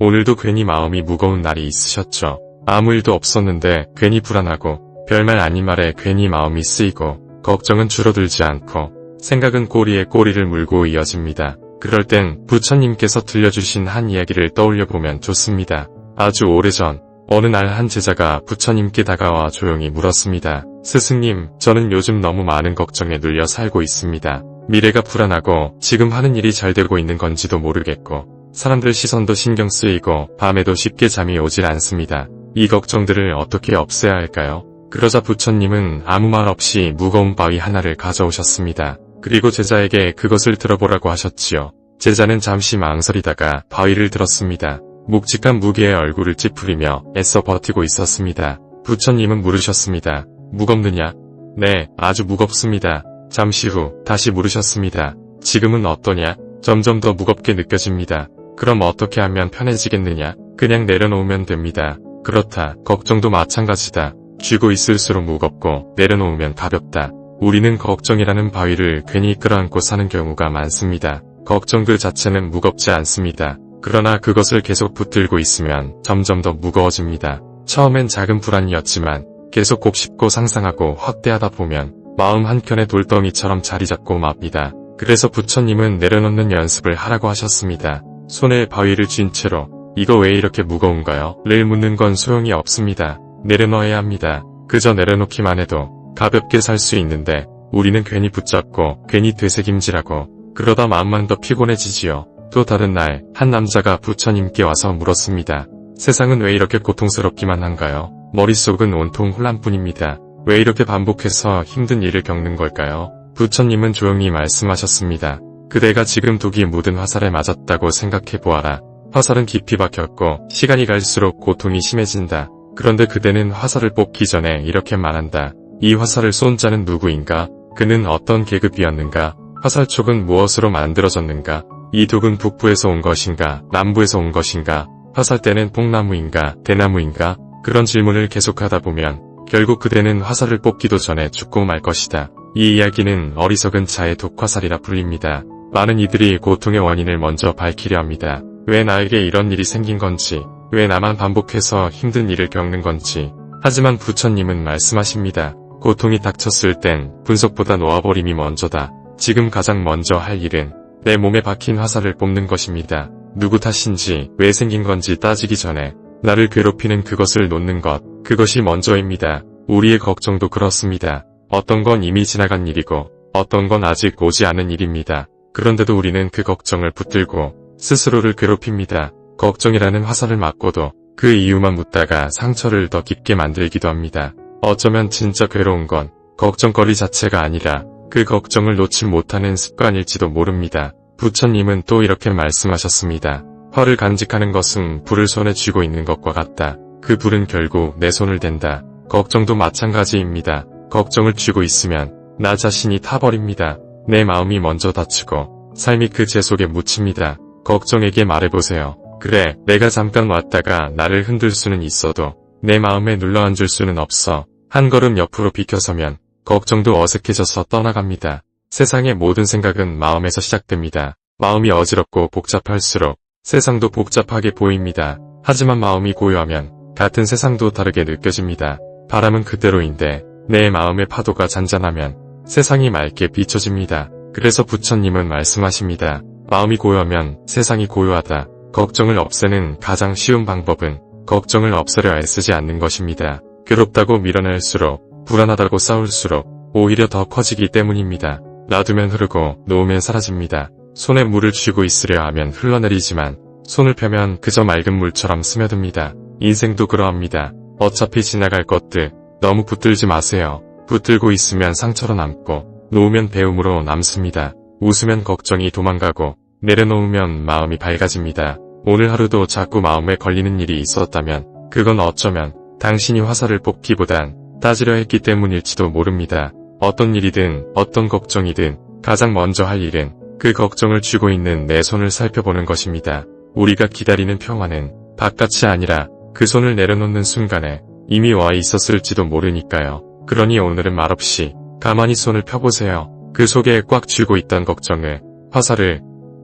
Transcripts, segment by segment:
오늘도 괜히 마음이 무거운 날이 있으셨죠. 아무 일도 없었는데 괜히 불안하고 별말 아닌 말에 괜히 마음이 쓰이고 걱정은 줄어들지 않고 생각은 꼬리에 꼬리를 물고 이어집니다. 그럴 땐 부처님께서 들려주신 한 이야기를 떠올려 보면 좋습니다. 아주 오래전 어느 날 한 제자가 부처님께 다가와 조용히 물었습니다. 스승님, 저는 요즘 너무 많은 걱정에 눌려 살고 있습니다. 미래가 불안하고 지금 하는 일이 잘 되고 있는 건지도 모르겠고 사람들 시선도 신경 쓰이고 밤에도 쉽게 잠이 오질 않습니다. 이 걱정들을 어떻게 없애야 할까요? 그러자 부처님은 아무 말 없이 무거운 바위 하나를 가져오셨습니다. 그리고 제자에게 그것을 들어보라고 하셨지요. 제자는 잠시 망설이다가 바위를 들었습니다. 묵직한 무게의 얼굴을 찌푸리며 애써 버티고 있었습니다. 부처님은 물으셨습니다. 무겁느냐? 네, 아주 무겁습니다. 잠시 후 다시 물으셨습니다. 지금은 어떠냐? 점점 더 무겁게 느껴집니다. 그럼 어떻게 하면 편해지겠느냐? 그냥 내려놓으면 됩니다. 그렇다. 걱정도 마찬가지다. 쥐고 있을수록 무겁고 내려놓으면 가볍다. 우리는 걱정이라는 바위를 괜히 끌어안고 사는 경우가 많습니다. 걱정 그 자체는 무겁지 않습니다. 그러나 그것을 계속 붙들고 있으면 점점 더 무거워집니다. 처음엔 작은 불안이었지만 계속 곱씹고 상상하고 확대하다 보면 마음 한켠에 돌덩이처럼 자리 잡고 맙니다. 그래서 부처님은 내려놓는 연습을 하라고 하셨습니다. 손에 바위를 쥔 채로 이거 왜 이렇게 무거운가요? 를 묻는 건 소용이 없습니다. 내려놓아야 합니다. 그저 내려놓기만 해도 가볍게 살 수 있는데 우리는 괜히 붙잡고 괜히 되새김질하고 그러다 마음만 더 피곤해지지요. 또 다른 날 한 남자가 부처님께 와서 물었습니다. 세상은 왜 이렇게 고통스럽기만 한가요? 머릿속은 온통 혼란뿐입니다. 왜 이렇게 반복해서 힘든 일을 겪는 걸까요? 부처님은 조용히 말씀하셨습니다. 그대가 지금 독이 묻은 화살에 맞았다고 생각해 보아라. 화살은 깊이 박혔고 시간이 갈수록 고통이 심해진다. 그런데 그대는 화살을 뽑기 전에 이렇게 말한다. 이 화살을 쏜 자는 누구인가? 그는 어떤 계급이었는가? 화살촉은 무엇으로 만들어졌는가? 이 독은 북부에서 온 것인가? 남부에서 온 것인가? 화살대는 뽕나무인가? 대나무인가? 그런 질문을 계속하다 보면 결국 그대는 화살을 뽑기도 전에 죽고 말 것이다. 이 이야기는 어리석은 자의 독화살이라 불립니다. 많은 이들이 고통의 원인을 먼저 밝히려 합니다. 왜 나에게 이런 일이 생긴 건지, 왜 나만 반복해서 힘든 일을 겪는 건지. 하지만 부처님은 말씀하십니다. 고통이 닥쳤을 땐 분석보다 놓아버림이 먼저다. 지금 가장 먼저 할 일은 내 몸에 박힌 화살을 뽑는 것입니다. 누구 탓인지 왜 생긴 건지 따지기 전에 나를 괴롭히는 그것을 놓는 것, 그것이 먼저입니다. 우리의 걱정도 그렇습니다. 어떤 건 이미 지나간 일이고 어떤 건 아직 오지 않은 일입니다. 그런데도 우리는 그 걱정을 붙들고 스스로를 괴롭힙니다. 걱정이라는 화살을 맞고도 그 이유만 묻다가 상처를 더 깊게 만들기도 합니다. 어쩌면 진짜 괴로운 건 걱정거리 자체가 아니라 그 걱정을 놓지 못하는 습관일지도 모릅니다. 부처님은 또 이렇게 말씀하셨습니다. 화를 간직하는 것은 불을 손에 쥐고 있는 것과 같다. 그 불은 결국 내 손을 댄다. 걱정도 마찬가지입니다. 걱정을 쥐고 있으면 나 자신이 타버립니다. 내 마음이 먼저 다치고 삶이 그 제 속에 묻힙니다. 걱정에게 말해보세요. 그래, 내가 잠깐 왔다가 나를 흔들 수는 있어도 내 마음에 눌러앉을 수는 없어. 한 걸음 옆으로 비켜서면 걱정도 어색해져서 떠나갑니다. 세상의 모든 생각은 마음에서 시작됩니다. 마음이 어지럽고 복잡할수록 세상도 복잡하게 보입니다. 하지만 마음이 고요하면 같은 세상도 다르게 느껴집니다. 바람은 그대로인데 내 마음의 파도가 잔잔하면 세상이 맑게 비춰집니다. 그래서 부처님은 말씀하십니다. 마음이 고요하면 세상이 고요하다. 걱정을 없애는 가장 쉬운 방법은 걱정을 없애려 애쓰지 않는 것입니다. 괴롭다고 밀어낼수록 불안하다고 싸울수록 오히려 더 커지기 때문입니다. 놔두면 흐르고 놓으면 사라집니다. 손에 물을 쥐고 있으려 하면 흘러내리지만 손을 펴면 그저 맑은 물처럼 스며듭니다. 인생도 그러합니다. 어차피 지나갈 것들 너무 붙들지 마세요. 붙들고 있으면 상처로 남고 놓으면 배움으로 남습니다. 웃으면 걱정이 도망가고 내려놓으면 마음이 밝아집니다. 오늘 하루도 자꾸 마음에 걸리는 일이 있었다면 그건 어쩌면 당신이 화살을 뽑기보단 따지려 했기 때문일지도 모릅니다. 어떤 일이든 어떤 걱정이든 가장 먼저 할 일은 그 걱정을 쥐고 있는 내 손을 살펴보는 것입니다. 우리가 기다리는 평화는 바깥이 아니라 그 손을 내려놓는 순간에 이미 와 있었을지도 모르니까요. 그러니 오늘은 말없이 가만히 손을 펴보세요. 그 속에 꽉 쥐고 있던 걱정을, 화살을,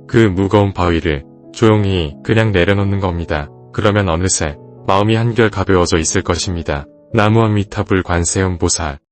그 무거운 바위를 조용히 그냥 내려놓는 겁니다. 그러면 어느새 마음이 한결 가벼워져 있을 것입니다. 나무아미타불 관세음 보살